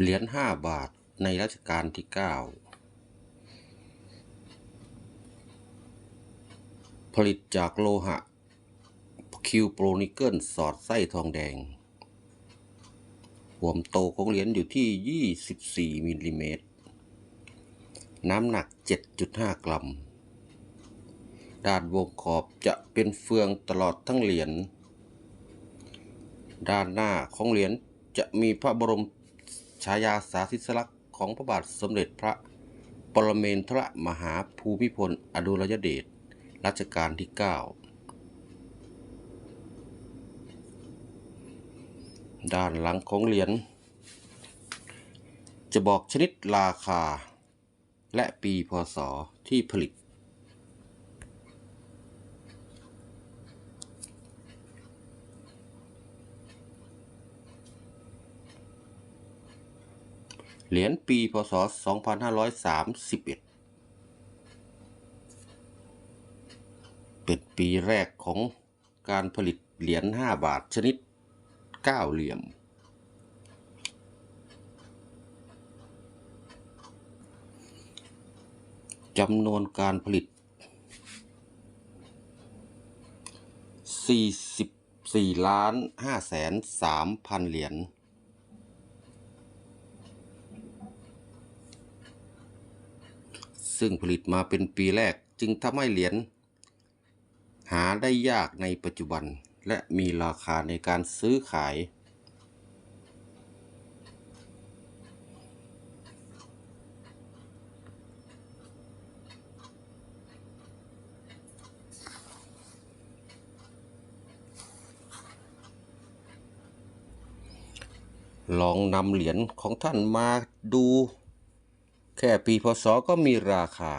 เหรียญห้าบาทในรัชกาลที่เก้าผลิตจากโลหะ คิวโปรนิเกิลสอดไส้ทองแดงควมโตของเหรียญอยู่ที่ 24มิลลิเมตร น้ำหนัก 7.5 กรัม ด้านวงขอบจะเป็นเฟืองตลอดทั้งเหรียญ ด้านหน้าของเหรียญจะมีพระบรม ฉายาสาธิสลักษณ์ของพระบาทสมเด็จพระปรเมนทรมหาภูมิพล อดุลยเดชรัชกาลที่ 9 ด้านหลังของเหรียญจะบอกชนิดราคาและปีพศที่ผลิต เหรียญปีพศ 2531 เป็นปีแรกของการผลิตเหรียญ 5 บาทชนิด 9 เหลี่ยม จำนวนการผลิต 44 ล้าน5แสน3พันเหรียญ ซึ่งผลิตมาเป็นปีแรกจึงทำให้เหรียญหาได้ยากในปัจจุบันและมีราคาในการซื้อขาย ลองนำเหรียญของท่านมาดู แค่ปีพศก็มีราคา